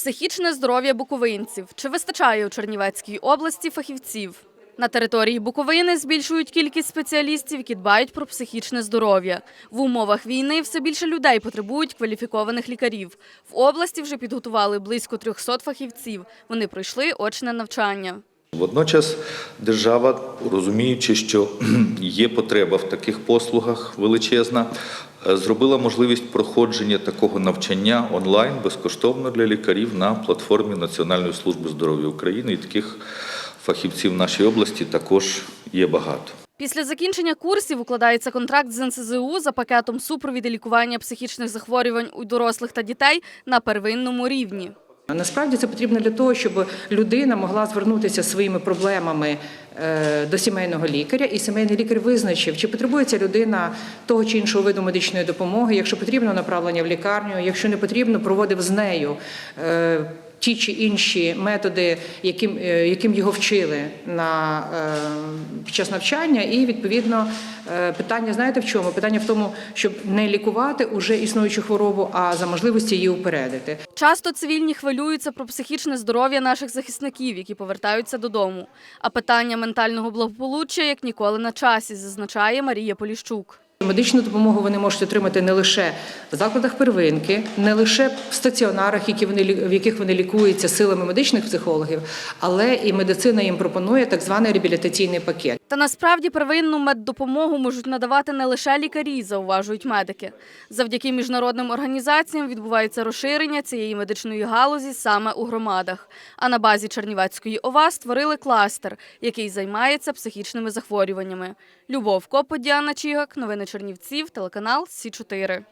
Психічне здоров'я буковинців. Чи вистачає у Чернівецькій області фахівців? На території Буковини збільшують кількість спеціалістів, які дбають про психічне здоров'я. В умовах війни все більше людей потребують кваліфікованих лікарів. В області вже підготували близько 300 фахівців. Вони пройшли очне навчання. Водночас держава, розуміючи, що є потреба в таких послугах величезна, зробила можливість проходження такого навчання онлайн безкоштовно для лікарів на платформі Національної служби здоров'я України. І таких фахівців в нашій області також є багато. Після закінчення курсів укладається контракт з НСЗУ за пакетом супровіду лікування психічних захворювань у дорослих та дітей на первинному рівні. Насправді це потрібно для того, щоб людина могла звернутися своїми проблемами е, до сімейного лікаря, і сімейний лікар визначив, чи потребується людина того чи іншого виду медичної допомоги, якщо потрібно направлення в лікарню, якщо не потрібно, проводив з нею. Ті чи інші методи, яким, е, яким його вчили на е, під час навчання, і відповідно е, питання знаєте в чому? Питання в тому, щоб не лікувати уже існуючу хворобу, а за можливості її упередити. Часто цивільні хвилюються про психічне здоров'я наших захисників, які повертаються додому. А питання ментального благополуччя як ніколи на часі, зазначає Марія Поліщук. Медичну допомогу вони можуть отримати не лише в закладах первинки, не лише в стаціонарах, які вони в яких вони лікуються силами медичних психологів, але і медицина їм пропонує так званий реабілітаційний пакет. Та насправді первинну меддопомогу можуть надавати не лише лікарі, зауважують медики. Завдяки міжнародним організаціям відбувається розширення цієї медичної галузі саме у громадах. А на базі Чернівецької ОВА створили кластер, який займається психічними захворюваннями. Любов Копо, Діана Чігак, новини Чернівців, телеканал Сі 4